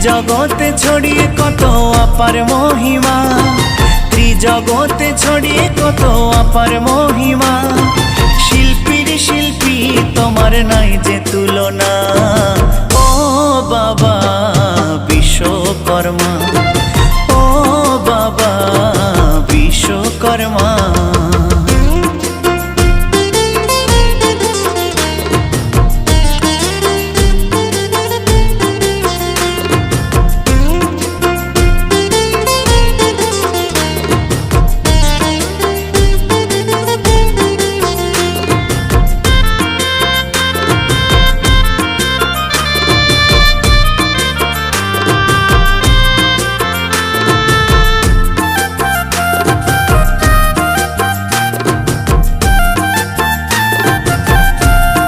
ত্রিজগতে ছড়িয়ে কত অপার মহিমা। ত্রিজগতে ছড়িয়ে কত অপার মহিমা। শিল্পীর শিল্পী, তোমার নাই যে তুলনা। ও বাবা, বিশ্বকর্মা।